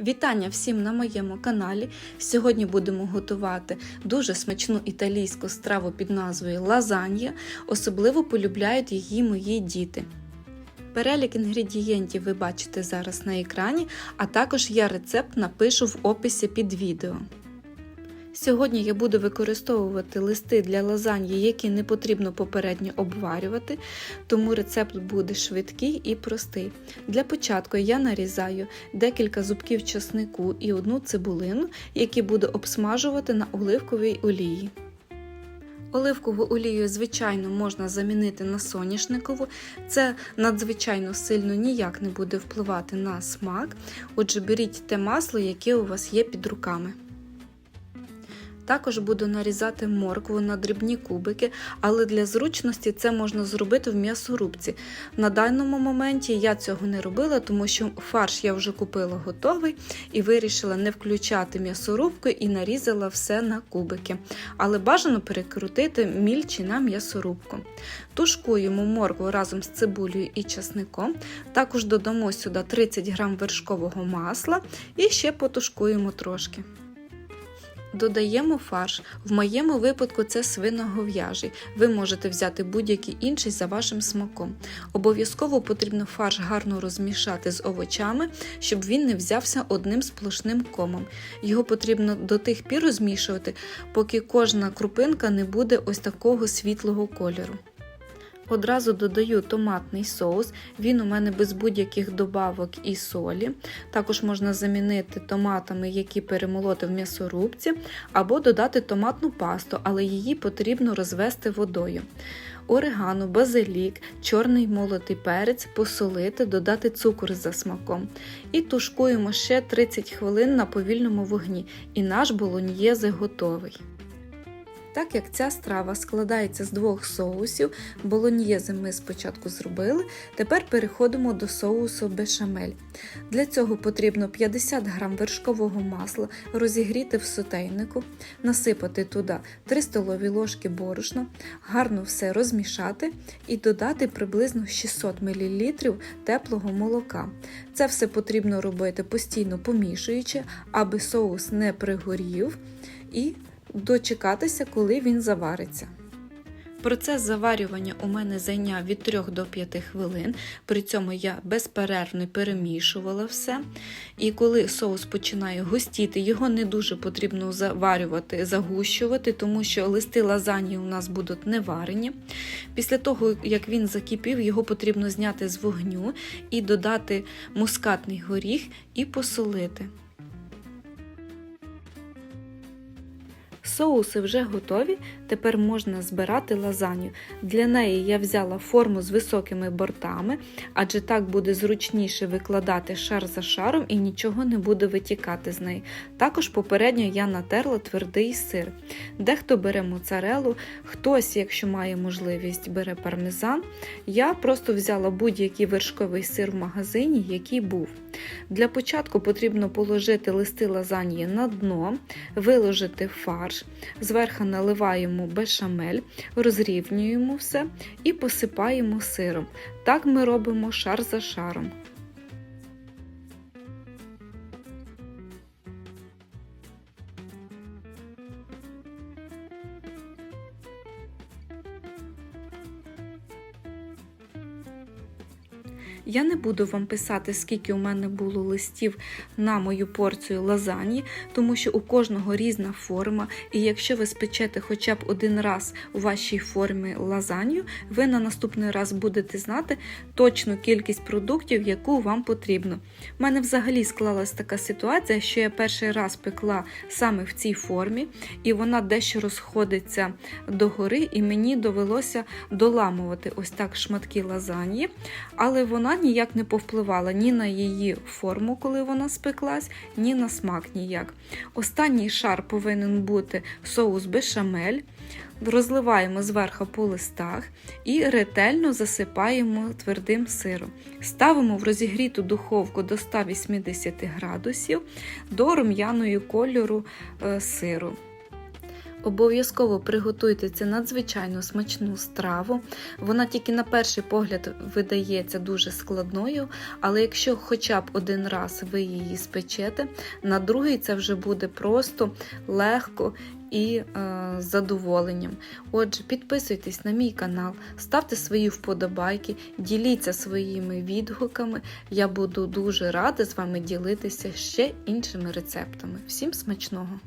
Вітання всім на моєму каналі. Сьогодні будемо готувати дуже смачну італійську страву під назвою лазанья. Особливо полюбляють її мої діти. Перелік інгредієнтів ви бачите зараз на екрані, а також я рецепт напишу в описі під відео. Сьогодні я буду використовувати листи для лазаньї, які не потрібно попередньо обварювати, тому рецепт буде швидкий і простий. Для початку я нарізаю декілька зубків часнику і одну цибулину, які буду обсмажувати на оливковій олії. Оливкову олію, звичайно, можна замінити на соняшникову. Це надзвичайно сильно ніяк не буде впливати на смак. Отже, беріть те масло, яке у вас є під руками. Також буду нарізати моркву на дрібні кубики, але для зручності це можна зробити в м'ясорубці. На даному моменті я цього не робила, тому що фарш я вже купила готовий і вирішила не включати м'ясорубку і нарізала все на кубики. Але бажано перекрутити мільчі на м'ясорубку. Тушкуємо моркву разом з цибулею і часником. Також додамо сюди 30 г вершкового масла і ще потушкуємо трошки. Додаємо фарш. В моєму випадку це свиногов'яжий. Ви можете взяти будь-який інший за вашим смаком. Обов'язково потрібно фарш гарно розмішати з овочами, щоб він не взявся одним сплошним комом. Його потрібно до тих пір розмішувати, поки кожна крупинка не буде ось такого світлого кольору. Одразу додаю томатний соус, він у мене без будь-яких добавок і солі. Також можна замінити томатами, які перемолоти в м'ясорубці, або додати томатну пасту, але її потрібно розвести водою. Орегано, базилік, чорний молотий перець, посолити, додати цукор за смаком. І тушкуємо ще 30 хвилин на повільному вогні, і наш болоньєзе готовий. Так як ця страва складається з двох соусів, болоньєзи ми спочатку зробили, тепер переходимо до соусу бешамель. Для цього потрібно 50 г вершкового масла розігріти в сотейнику, насипати туди 3 столові ложки борошна, гарно все розмішати і додати приблизно 600 мл теплого молока. Це все потрібно робити постійно помішуючи, аби соус не пригорів. і дочекатися, коли він завариться. Процес заварювання у мене зайняв від 3 до 5 хвилин, при цьому я безперервно перемішувала все. І коли соус починає густіти, його не дуже потрібно заварювати, загущувати, тому що листи лазані у нас будуть не варені. Після того, як він закипів, його потрібно зняти з вогню і додати мускатний горіх і посолити. Соуси вже готові, тепер можна збирати лазанью. Для неї я взяла форму з високими бортами, адже так буде зручніше викладати шар за шаром і нічого не буде витікати з неї. Також попередньо я натерла твердий сир. Дехто бере моцарелу, хтось, якщо має можливість, бере пармезан. Я просто взяла будь-який вершковий сир в магазині, який був. Для початку потрібно положити листи лазаньї на дно, виложити фарш, зверху наливаємо бешамель, розрівнюємо все і посипаємо сиром. Так ми робимо шар за шаром. Я не буду вам писати, скільки у мене було листів на мою порцію лазані, тому що у кожного різна форма, і якщо ви спечете хоча б один раз у вашій формі лазанью, ви на наступний раз будете знати точну кількість продуктів, яку вам потрібно. У мене взагалі склалась така ситуація, що я перший раз пекла саме в цій формі, і вона дещо розходиться догори, і мені довелося доламувати ось так шматки лазаньї, але вона ніяк не повпливала ні на її форму, коли вона спеклась, ні на смак ніяк. Останній шар повинен бути соус бешамель. Розливаємо зверху по листах і ретельно засипаємо твердим сиром. Ставимо в розігріту духовку до 180 градусів до рум'яної кольору сиру. Обов'язково приготуйте це надзвичайно смачну страву. Вона тільки на перший погляд видається дуже складною, але якщо хоча б один раз ви її спечете, на другий це вже буде просто легко і е, з задоволенням. Отже, підписуйтесь на мій канал, ставте свої вподобайки, діліться своїми відгуками. Я буду дуже рада з вами ділитися ще іншими рецептами. Всім смачного!